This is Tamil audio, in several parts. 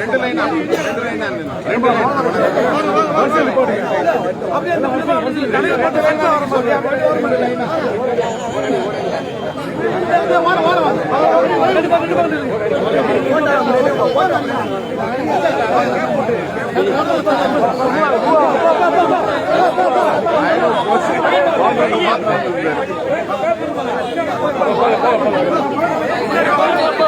ரெண்டு லைனா ரெண்டு அப்படியே போட்டு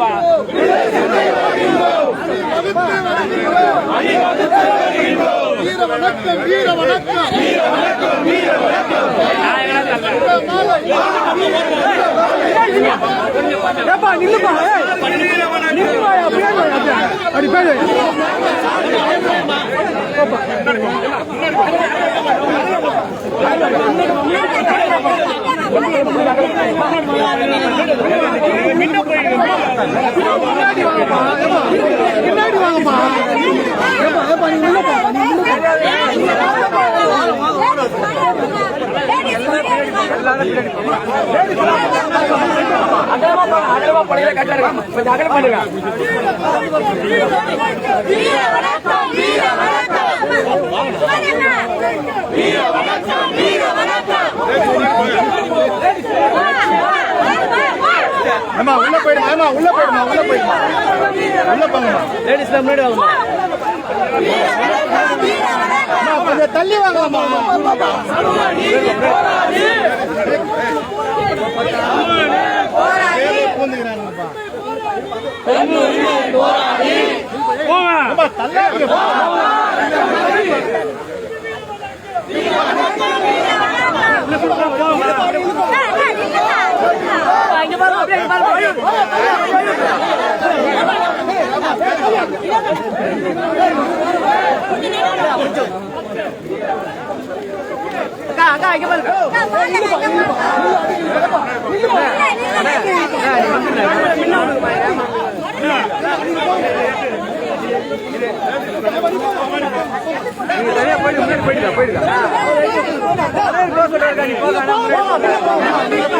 வாங்க வீர வணக்கம் வீர வணக்கம் வீர வணக்கம் வீர ஏப்பா நில்லுப்பா ஏய். நில்லுப்பா, அப்படியே வா, அப்படியே. அப்படி பேரு பின்னாடி வாங்கப்பா ஏப்பா ஏப்பா நீ நில்லுப்பா வீர வணக்கம் வீர வணக்கம் வீர வணக்கம் வீர வணக்கம் ஏமா உள்ள போயிடுமா ஏமா உள்ள போயிடுமா உள்ள போயிடுமா. உள்ள போங்கம்மா. லேடிஸ் முன்னாடி வாங்கம்மா அம்மா, கொஞ்சம் தள்ளி வாங்கம்மா நீங்க தான் முன்னாடி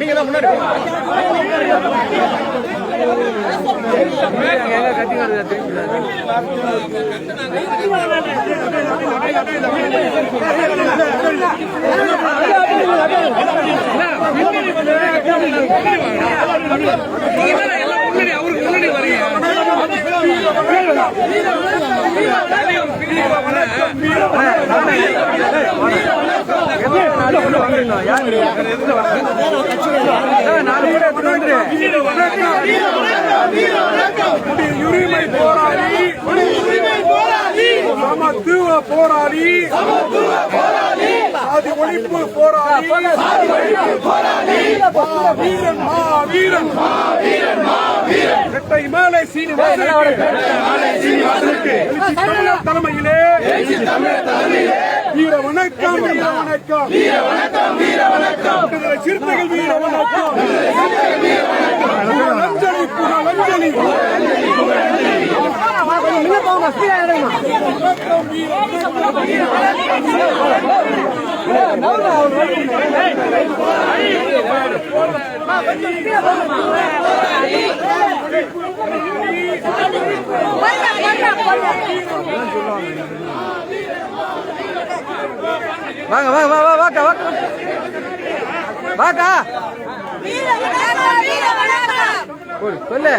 நீங்க முன்னாடி கத்துக்காது உரிமை போராளி உரிமை போராளி சமத்துவ போராளி. சாதி ஒழிப்பு போராளி. வீரன் மா இரட்டை மேலை சீனிவாசனுக்கு. தலைமையிலே. வீர வணக்கம் வீர வணக்கம். வீர வணக்கம் வீர வணக்கம். சிறுத்தைகள் வீர வணக்கம். புகழஞ்சலி புகழஞ்சலி வீர வாங்க வாங்க வா வா வாக்கா வாக்கா வாக்கா. சொல்லு சொல்லு.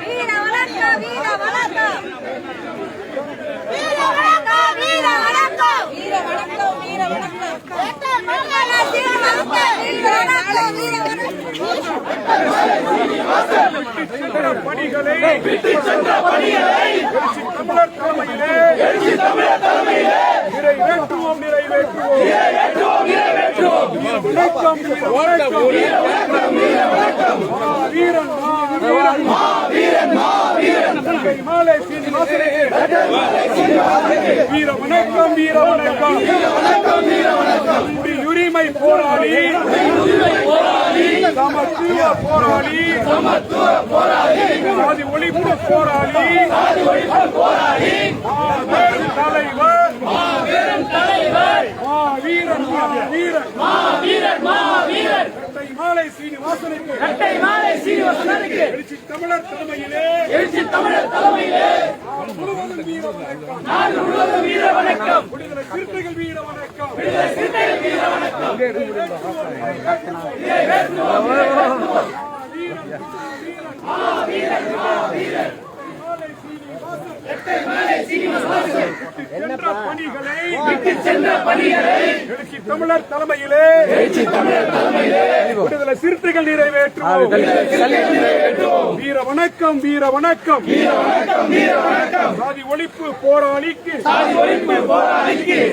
வீர வணக்கம் வீர வணக்கம். வீர வணக்கம் வீர வணக்கம் வீர வணக்கம் வீர வணக்கம் பணிகளை நிறைவேற்றுவோம் நிறைவேற்றுவோம் வணக்கம் வணக்கம் வீரன் மாலை வீர வணக்கம் வீர வணக்கம் குடியுரிமை போராளி சமத்துவ போராளி சமத்துவ போராளி சாதி ஒழிப்பு போராளி போராளி தலைவர் தலைவர் சீனிவாசனுக்கு. இரட்டை மாலை சீனிவாசனுக்கு. எழுச்சி தமிழர் தலைமையிலே. எழுச்சி தமிழர் தலைமையிலே. முழுவதும் வீர வணக்கம். நாடு முழுவதும் வீர வணக்கம். விடுதலை சிறுத்தைகள் வீர வணக்கம். விடுதலை சிறுத்தைகள் வீர வணக்கம். சென்ற பணிகளை விட்டு சென்ற பணிகளை எழுச்சி தமிழர் தலைமையிலே. எழுச்சி தமிழர் தலைமையிலே. சிறுத்தைகள் நிறைவேற்றுவோம் வீர வணக்கம் வீர வணக்கம் சாதி ஒழிப்பு போராளிக்கு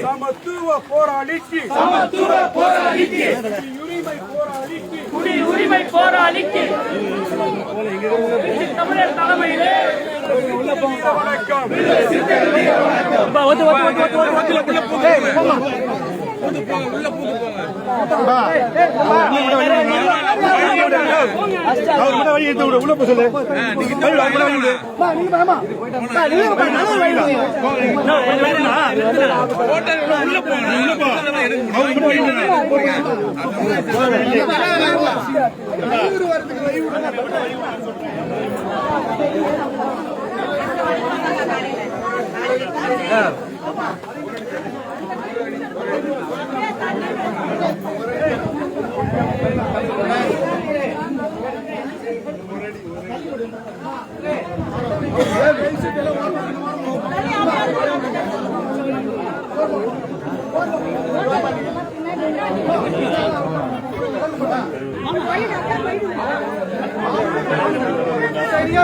சமத்துவ போராளிக்கு உரிமை போராளிக்கு குடி உரிமை போராளிக்கு தமிழர் தலைமையிலே வணக்கம் Yeah. சரியா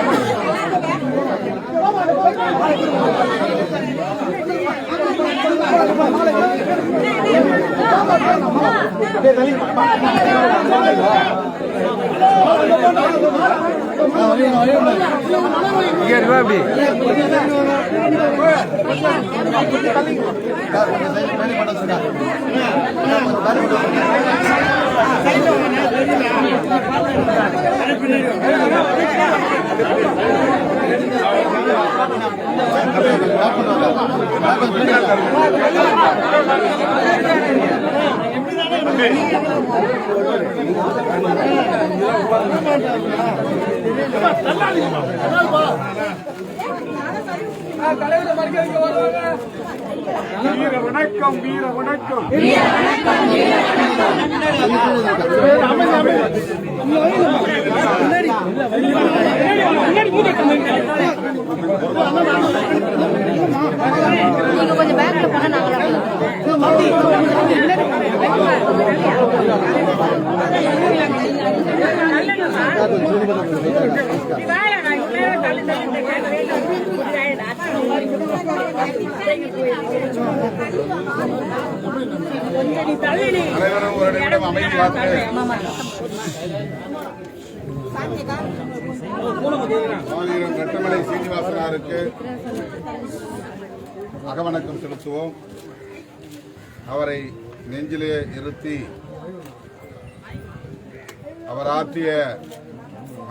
இங்கே இருக்கா அப்படி. வீர வணக்கம் வீர வணக்கம் நீங்க கொஞ்சம் பேக்ல போனா நாங்க அனைவரும் ஒரு நிமிடம் அமைதி மாவீரன் ரெட்டமலை சீனிவாசனாருக்கு அகவணக்கம் செலுத்துவோம். அவரை நெஞ்சிலே இருத்தி அவர் ஆற்றிய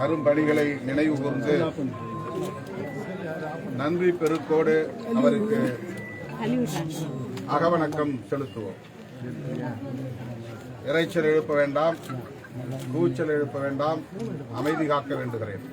அரும்பணிகளை நினைவு கூர்ந்து நன்றி பெருக்கோடு அவருக்கு அகவணக்கம் செலுத்துவோம். இறைச்சல் எழுப்ப வேண்டாம் கூச்சல் எழுப்ப வேண்டாம் அமைதி காக்க வேண்டுகிறேன்.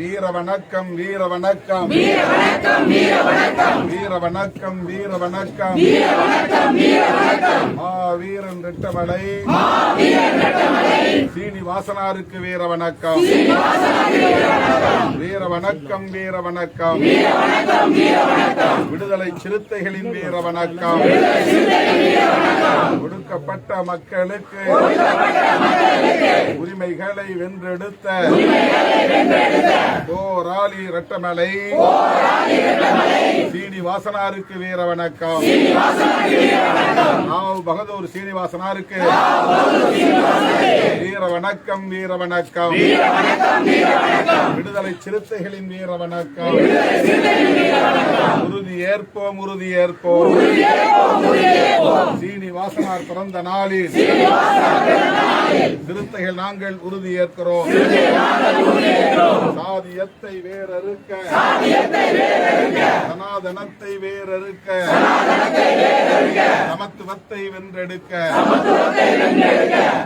வீர வணக்கம் வீர வணக்கம் வீர வணக்கம் வீர வணக்கம் வீர வணக்கம் வீர வணக்கம் வீர வணக்கம் வீர வணக்கம் வீரன் ரெட்டமலை சீனிவாசனாருக்கு வீர வணக்கம். வீர வணக்கம் வீர வணக்கம். வீர வணக்கம் வீர வணக்கம் விடுதலை சிறுத்தைகளின் வீர வணக்கம். ஒடுக்கப்பட்ட மக்களுக்கு உரிமைகளை வென்றெடுத்த போராளி ரெட்டமலை. சீனிவாசனாருக்கு வீர வணக்கம். ராவ் பகதூர் சீனிவாசனாருக்கு வீர வணக்கம் வீர வணக்கம் விடுதலை சிறுத்தைகளின் வீர வணக்கம் உறுதி ஏற்போம். உறுதி ஏற்போம் சீனிவாசனார் பிறந்த நாளில். சிறுத்தைகள் நாங்கள் உறுதி ஏற்கிறோம். சாதியத்தை வேறறுக்க. சனாதனத்தை வேறறுக்க. சமத்துவத்தை வென்றெடுக்க.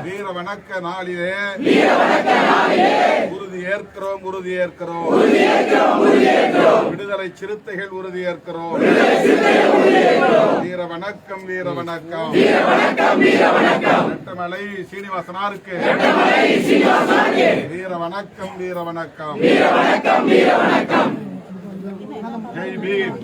வீர வணக்க நாளிலே. உறுதி ஏற்கிறோம் உறுதி ஏற்கிறோம். விடுதலை சிறுத்தைகள் உறுதி ஏற்கிறோம். வீர வணக்கம் வீர வணக்கம் ரெட்டமலை சீனிவாசனாருக்கு வீர வணக்கம் வீர வணக்கம் ஜெய் பீம்.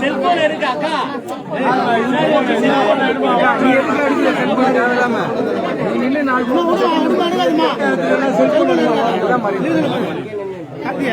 செல்போன் இருக்கு அக்கா செல்போன் அப்படியே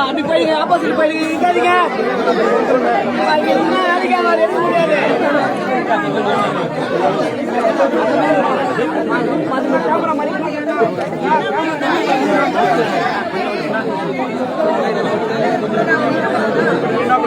அப்படி போயிடுங்க ஆப்போசிட் போயிடுங்க இருக்காதீங்க அடிக்காம எடுக்க முடியாது கேமரா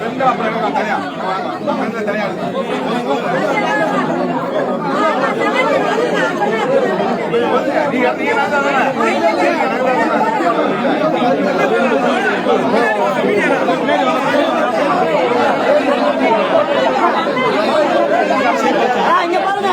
ரெண்டு அப்புறம் தனியா ரெண்டு தனியா நீங்க நீங்க நான் பாருங்க.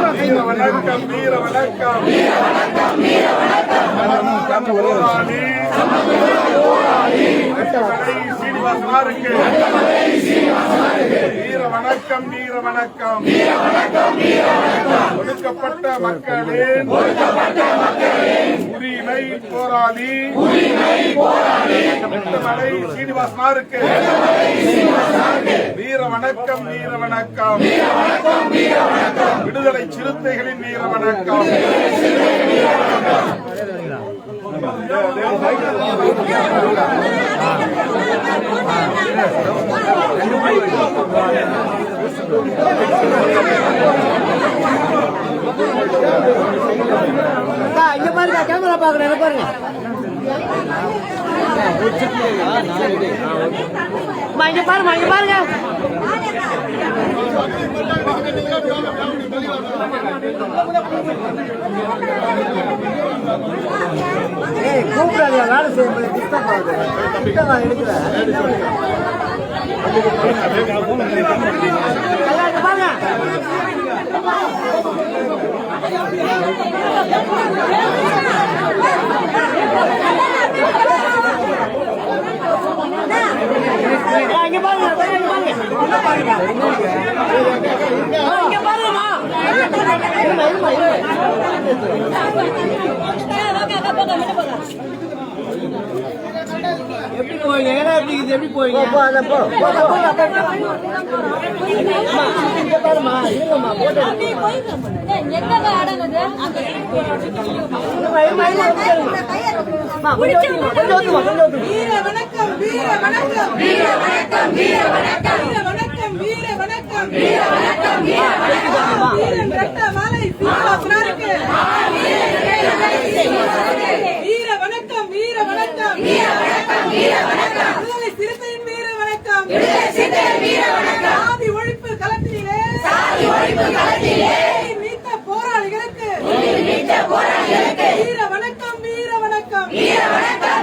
வணக்கம் வீர வணக்கம் போராளி வீர வணக்கம் வீர வணக்கம் ஒடுக்கப்பட்ட மக்களின் உரிமை போராளி வெற்றிமலை சீனிவாசனாருக்கு வீர வணக்கம் வீர வணக்கம் விடுதலை சிறுத்தைகளின் வீர வணக்கம் இங்க பாருங்க கேமரா பாக்குறேன் பாருங்க. வாங்கி பாரு வாங்கி பாருங்க. கூப்பிடாத வேலை செய்யும்போது டிஸ்டர்ப் பாருங்க. எப்படி போவீங்க ஏன்னா எப்படி இது எப்படி போவீங்க போ அத போ போ போ அம்மா இங்க பாருமா இருங்கம்மா போட்டு வீர வணக்கம். வீர வணக்கம். வீர வணக்கம் வீர வணக்கம் வீர வணக்கம் வீர வணக்கம் வீர வணக்கம் வீர வணக்கம் வீரன் ரத்த மாலை சீனிவாசனாருக்கு வீர வணக்கம் வீர வணக்கம் வீர வணக்கம் வீர வணக்கம் விடுதலை சிறுத்தையின் வீர வணக்கம் விடுதலை சிறுத்தையின் வீர வணக்கம் சாதி ஒழிப்பு களத்திலே. சாதி ஒழிப்பு களத்திலே.